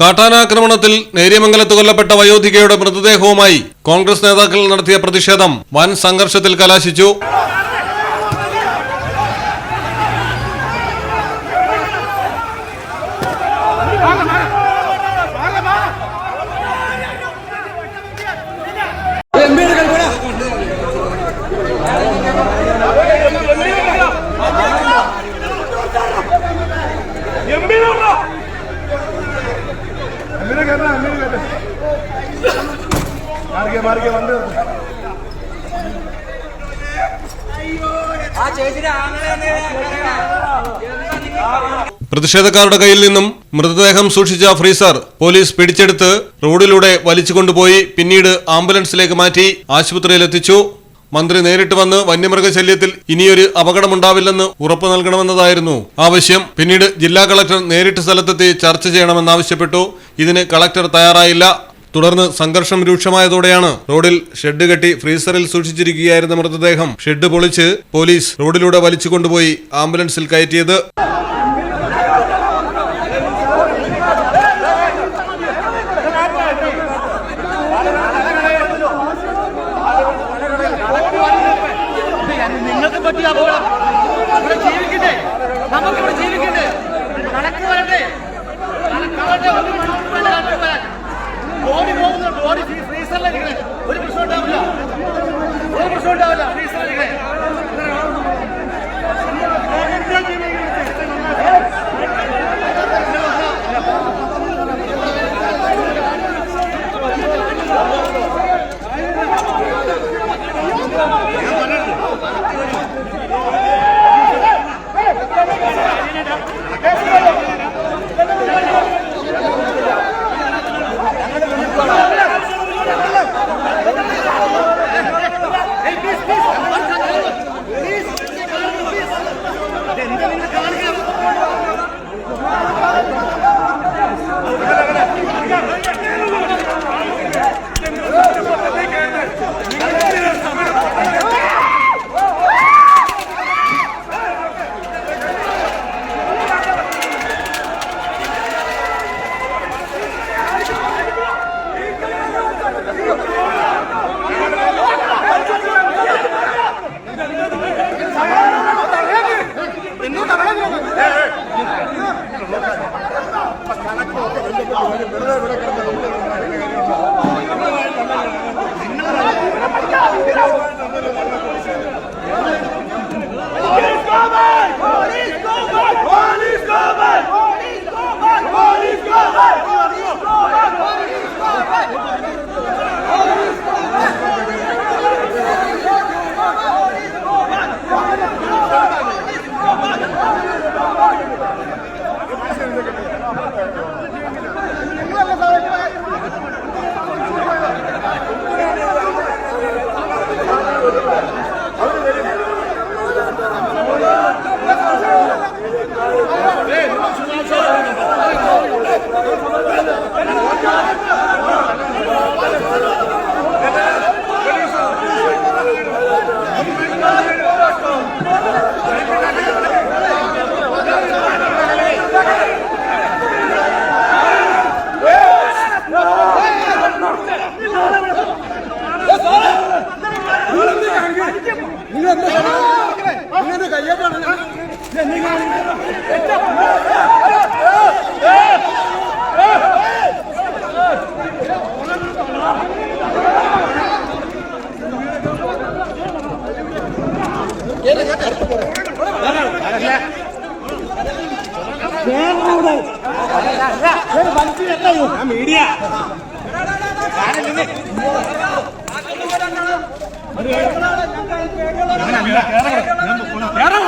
കാട്ടാനാക്രമണത്തിൽ നേര്യമംഗലത്ത് കൊല്ലപ്പെട്ട വയോധികയുടെ മൃതദേഹവുമായി കോൺഗ്രസ് നേതാക്കൾ നടത്തിയ പ്രതിഷേധം വൻ സംഘർഷത്തിൽ കലാശിച്ചു. പ്രതിഷേധക്കാരുടെ കയ്യിൽ നിന്നും മൃതദേഹം സൂക്ഷിച്ച ഫ്രീസർ പോലീസ് പിടിച്ചെടുത്ത് റോഡിലൂടെ വലിച്ചുകൊണ്ടുപോയി പിന്നീട് ആംബുലൻസിലേക്ക് മാറ്റി ആശുപത്രിയിലെത്തിച്ചു. മന്ത്രി നേരിട്ട് വന്ന് വന്യമൃഗശല്യത്തിൽ ഇനിയൊരു അപകടമുണ്ടാവില്ലെന്ന് ഉറപ്പു നൽകണമെന്നതായിരുന്നു ആവശ്യം. പിന്നീട് ജില്ലാ കളക്ടർ നേരിട്ട് സ്ഥലത്തെത്തി ചർച്ച ചെയ്യണമെന്നാവശ്യപ്പെട്ടു. ഇതിന് കളക്ടർ തയ്യാറായില്ല. തുടർന്ന് സംഘർഷം രൂക്ഷമായതോടെയാണ് റോഡിൽ ഷെഡ് കെട്ടി ഫ്രീസറിൽ സൂക്ഷിച്ചിരിക്കുകയായിരുന്ന മൃതദേഹം ഷെഡ് പൊളിച്ച് പോലീസ് റോഡിലൂടെ വലിച്ചു കൊണ്ടുപോയി ആംബുലൻസിൽ കയറ്റിയത്. നിങ്ങൾക്ക് പറ്റിയ അപകടം. ഇവിടെ ജീവിക്കണ്ടേ നമുക്കിവിടെ മണിക്കൂർ വേണ്ട കണക്ക് വരാൻ ബോഡി പോകുന്നുണ്ട് ബോഡി ഫ്രീസറിലെ ഒരു പ്രശ്നം ഉണ്ടാവില്ല ഒരു പ്രശ്നം ഉണ്ടാവില്ല മീഡിയ കേരള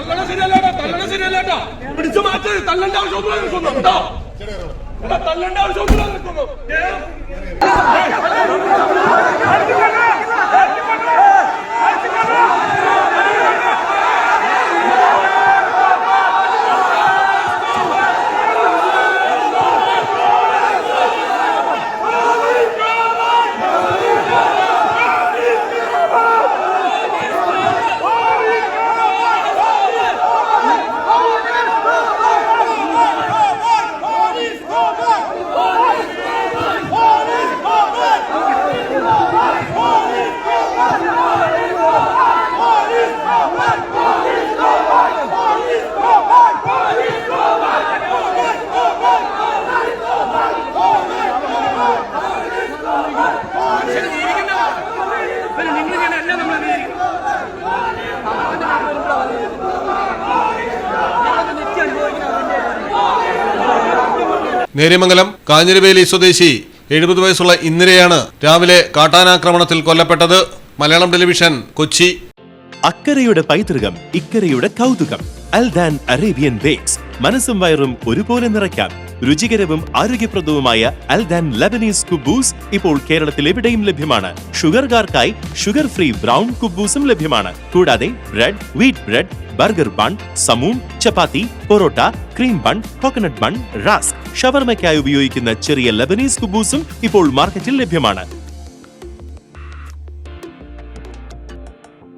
തള്ളണ ശരിയല്ലേട്ടാ തള്ളണ ശരിയല്ലേട്ടാ. പിടിച്ചു മാറ്റി തള്ളേണ്ട ആവശ്യമൊന്നും നിൽക്കുന്നു. കേട്ടോ? നേര്യമംഗലം കാഞ്ഞിരവേലി സ്വദേശി എഴുപത് വയസ്സുള്ള ഇന്ദിരയാണ് രാവിലെ കാട്ടാനാക്രമണത്തിൽ കൊല്ലപ്പെട്ടത്. മലയാളം ടെലിവിഷൻ കൊച്ചി. അക്കരയുടെ പൈതൃകം ഇക്കരയുടെ കൗതുകം അൽദാൻ അറേബ്യൻ ബേക്സ്. മനസ്സും വയറും ഒരുപോലെ നിറയ്ക്കാം. രുചികരവും ആരോഗ്യപ്രദവുമായ അൽദാൻ ലബനീസ് കുബൂസ് ഇപ്പോൾ കേരളത്തിൽ എവിടെയും ലഭ്യമാണ്. ഷുഗർകാർക്കായി ഷുഗർ ഫ്രീ ബ്രൗൺ കുബൂസും ലഭ്യമാണ്. കൂടാതെ bread wheat bread burger bun സമൂൺ chapati parotta cream bun coconut bun rusk ഷവർമയ്ക്കായി ഉപയോഗിക്കുന്ന ചെറിയ ലബനീസ് കുബൂസും ഇപ്പോൾ മാർക്കറ്റിൽ ലഭ്യമാണ്.